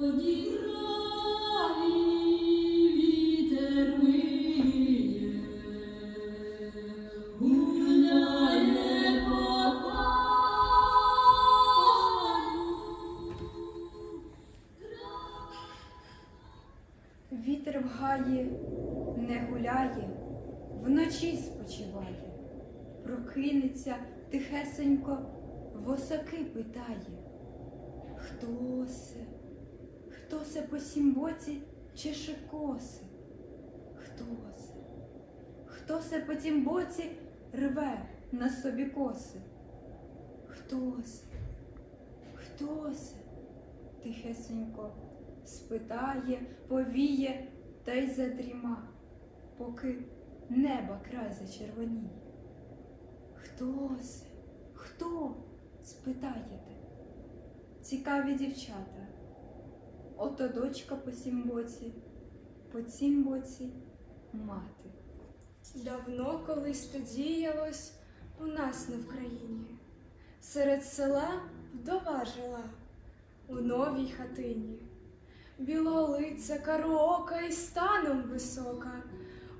Вітер виє, гуляє по. Вітер в гаї не гуляє, вночі спочиває, прокинеться тихесенько, восаки питає. Хто се? Хто се по сім боці чеше коси? Хто се? Хто се по тім боці рве на собі коси? Хто се? Хто се? Тихесенько спитає, повіє та й задріма, поки неба край зачервоніє. Хто се? Хто? спитаєте. Цікаві дівчата. Ото дочка по сім боці, по цім боці мати. Давно колись то діялось у нас на Вкраїні. Серед села вдова жила у новій хатині. Білолиця, кароока і станом висока,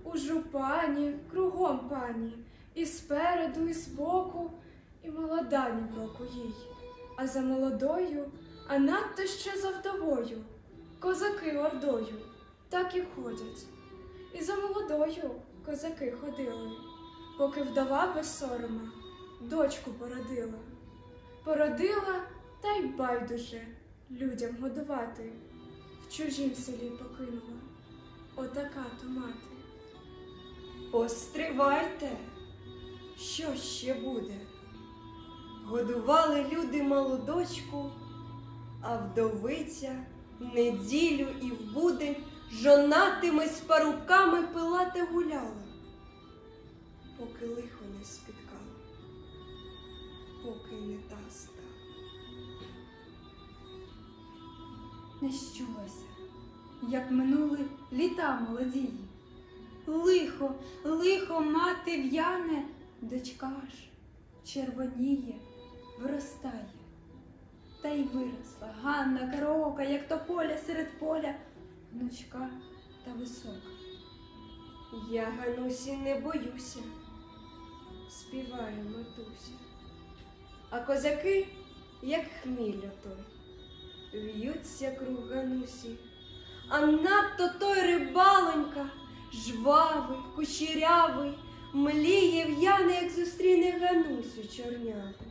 у жупані, кругом пані, і спереду, і збоку, і молода ні року їй. А за молодою, а надто ще за вдовою, козаки ордою, так і ходять. І за молодою козаки ходили, поки вдова без сорома дочку породила. Породила та й байдуже людям годувати. В чужім селі покинула. Отака то мати. Постривайте, що ще буде? Годували люди малу дочку, а вдовиця неділю і в будень жонатими з парубками пила та гуляла, поки лихо не спіткало, поки не та стала. Не щулося, як минули літа молодії. Лихо, лихо мати в'яне, дочка ж червоніє, виростає. Та й виросла Ганна караока, як тополя серед поля, гнучка та висока. Я Ганусі не боюся, співає матуся. А козаки, як хміль отой, в'ються круг Ганусі, а надто той рибалонька, жвавий, кучерявий, мліє в'яне, як зустріне Ганусю чорняву.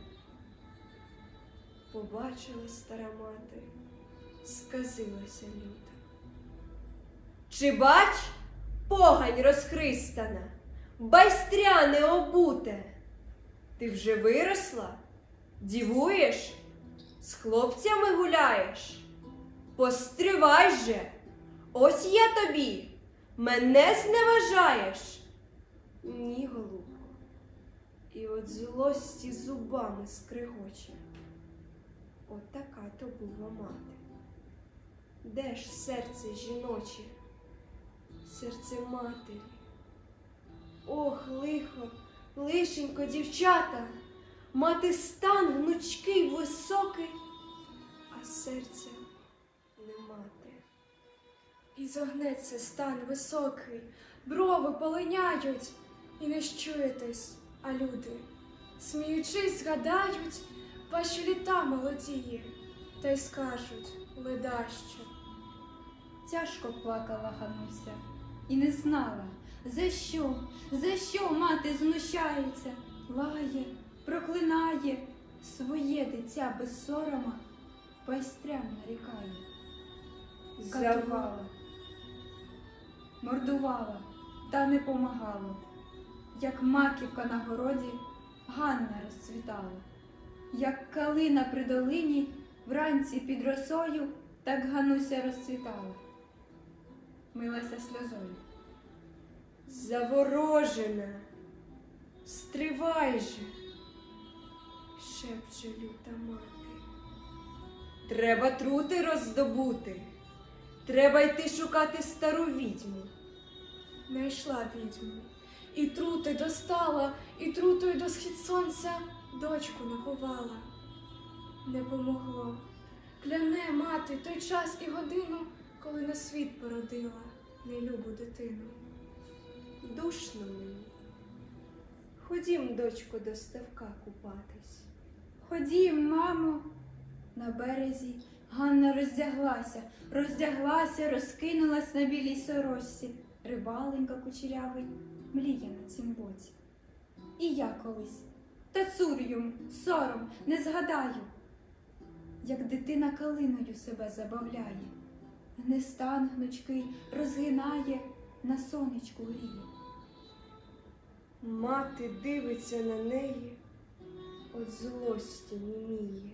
Побачила стара мати, сказилася люта. Чи бач, погань розхристана, байстряне обуте. Ти вже виросла? Дівуєш? З хлопцями гуляєш? Постривай же, ось я тобі, мене зневажаєш. Ні, голубко, і от злості зубами скригоче. От така то була мати. Де ж серце жіноче? серце матері. Ох, лихо, лишенько, дівчата, мати стан гнучкий, високий, а серця не мати. І зогнеться стан високий, брови полиняють, і не щуєтесь, а люди, сміючись, згадають ваші літа молодії, та й скажуть ледащо. Тяжко плакала Гануся і не знала, за що, за що мати знущається, лає, проклинає своє дитя без сорома, байстрям нарікає, катувала, мордувала, та не помагало. Як маківка на городі Ганна розцвітала, як калина при долині вранці під росою, так Гануся розцвітала. Милася сльозою. Заворожена, стривай же, шепче люта мати. Треба трути роздобути, треба йти шукати стару відьму. Найшла відьму, і трути достала, і трутою до схід сонця дочку наховала. Не помогло. Кляне мати той час і годину, коли на світ породила нелюбу дитину. Душно мені. Ходім, дочко, до ставка купатись. Ходім, мамо. На березі Ганна роздяглася, роздяглася, розкинулась на білій сорочці. Рибаленька кучерявий мліє на цім боці. І я колись, та цур йому, сором, не згадаю, як дитина калиною себе забавляє, гнестан гнучкий розгинає, на сонечку гріє. Мати дивиться на неї, от злості німіє.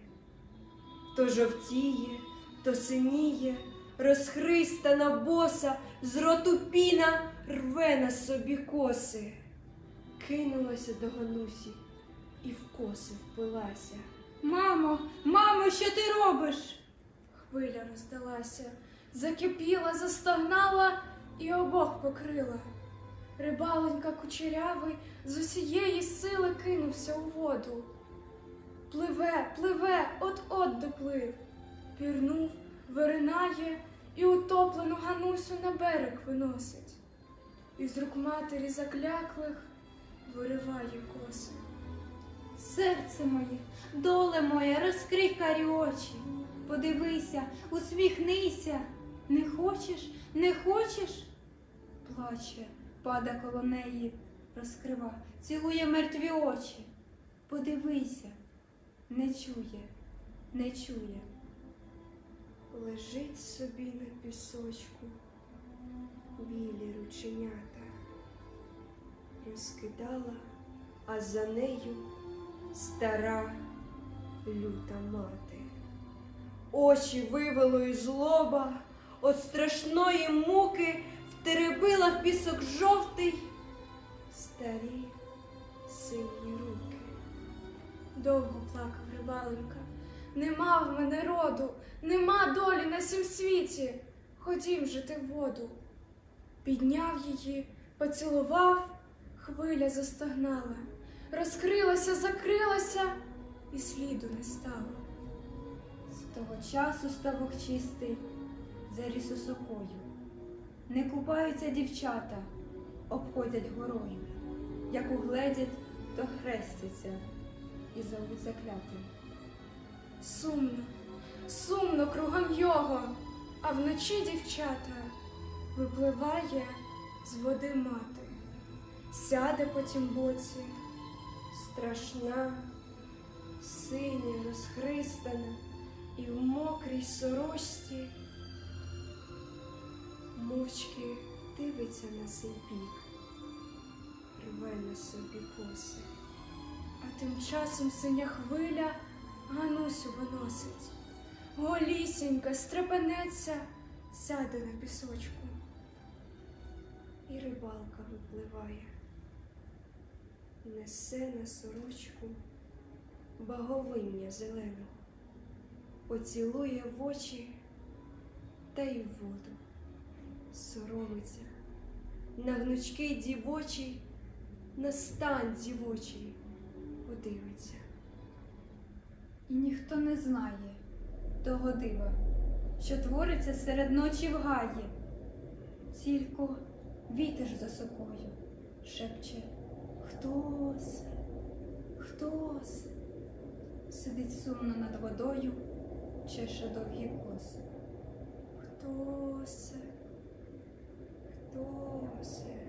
То жовтіє, то синіє, розхристана боса, з роту піна рве на собі коси. Кинулася до Ганусі і в коси впилася. Мамо, мамо, що ти робиш? Хвиля роздалася, закипіла, застогнала і обох покрила. Рибаленька кучерявий з усієї сили кинувся у воду. Пливе, пливе, от-от доплив. Пірнув, виринає і утоплену Ганусю на берег виносить. Із рук матері закляклих вириває коси. Серце моє, доле моє, розкрий карі очі. Подивися, усміхнися. Не хочеш, не хочеш? Плаче, пада коло неї, розкрива, цілує мертві очі. Подивися, не чує, не чує. Лежить собі на пісочку білі рученята, розкидала, а за нею стара люта мати. Очі вивело із лоба, от страшної муки втеребила в пісок жовтий старі сині руки. Довго плакав рибаленька. Нема в мене роду, нема долі на сім світі. Ходім жити в воду. Підняв її, поцілував, хвиля застогнала, розкрилася, закрилася і сліду не стало. З того часу ставок чистий, заріс осокою. Не купаються дівчата, обходять горою. Як угледять, то хрестяться і зовуть заклятим. Сумно, сумно кругом його, а вночі дівчата випливає з води мати, сяде по тім боці, страшна, синя, розхристана і в мокрій сорочці мовчки дивиться на сей бік, рве на собі коси. а тим часом синя хвиля Ганусю виносить. Голісінька стрепенеться, сяде на пісочку. І рибалка випливає, несе на сорочку баговиння зеленого, поцілує в очі та й в воду, соромиться, на гнучки дівочий, на стан дівочий подивиться. І ніхто не знає того дива, що твориться серед ночі в гаї. Тільки вітер за сокою шепче Хто се? Хто се? Сидить сумно над водою, чеше довгі коси. Хто хтось. Хто це?